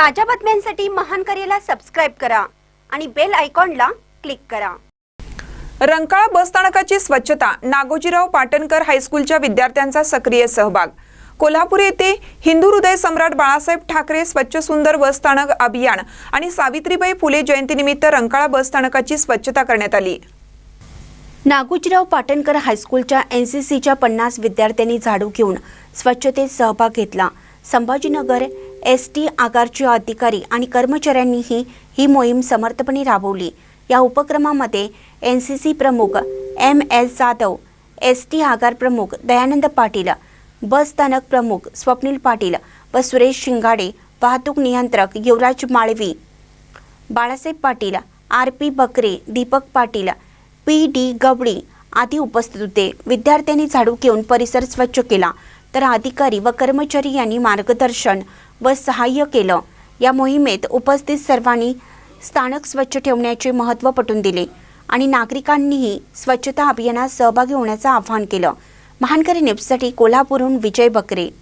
ताज्या बातम्यांसाठी महान करेला सबस्क्राईब करा आणि बेल आयकॉनला क्लिक करा. रंकाळा बसस्थानकाची स्वच्छता नागोजीराव पाटणकर हायस्कूलच्या विद्यार्थ्यांचा सक्रिय सहभाग. कोल्हापूर येथे हिंदू हृदय सम्राट बाळासाहेब ठाकरे स्वच्छ सुंदर बसस्थानक अभियान आणि सावित्रीबाई फुले जयंतीनिमित्त रंकाळा बसस्थानकाची स्वच्छता करण्यात आली. नागोजीराव पाटणकर हायस्कूलच्या एन सी सीच्या पन्नास विद्यार्थ्यांनी झाडू घेऊन स्वच्छतेत सहभाग घेतला. संभाजीनगर एस टी आगारचे अधिकारी आणि कर्मचाऱ्यांनीही ही मोहीम समर्थपणे राबवली. या उपक्रमामध्ये एन सी सी प्रमुख M S Jadhav S T आगार प्रमुख दयानंद पाटील बस स्थानक प्रमुख स्वप्नील पाटील व सुरेश शिंगाडे वाहतूक नियंत्रक Yuvraj Malvi Balasaheb Patil R P Bakre Deepak Patil P D Gawali आदी उपस्थित होते. विद्यार्थ्यांनी झाडू घेऊन परिसर स्वच्छ केला. तर अधिकारी व कर्मचारी यांनी मार्गदर्शन व सहाय्य केलं. या मोहिमेत उपस्थित सर्वांनी स्थानक स्वच्छ ठेवण्याचे महत्त्व पटून दिले आणि नागरिकांनीही स्वच्छता अभियानात सहभागी होण्याचं आवाहन केलं. महानकरी न्यूजसाठी कोल्हापूरहून विजय बकरे.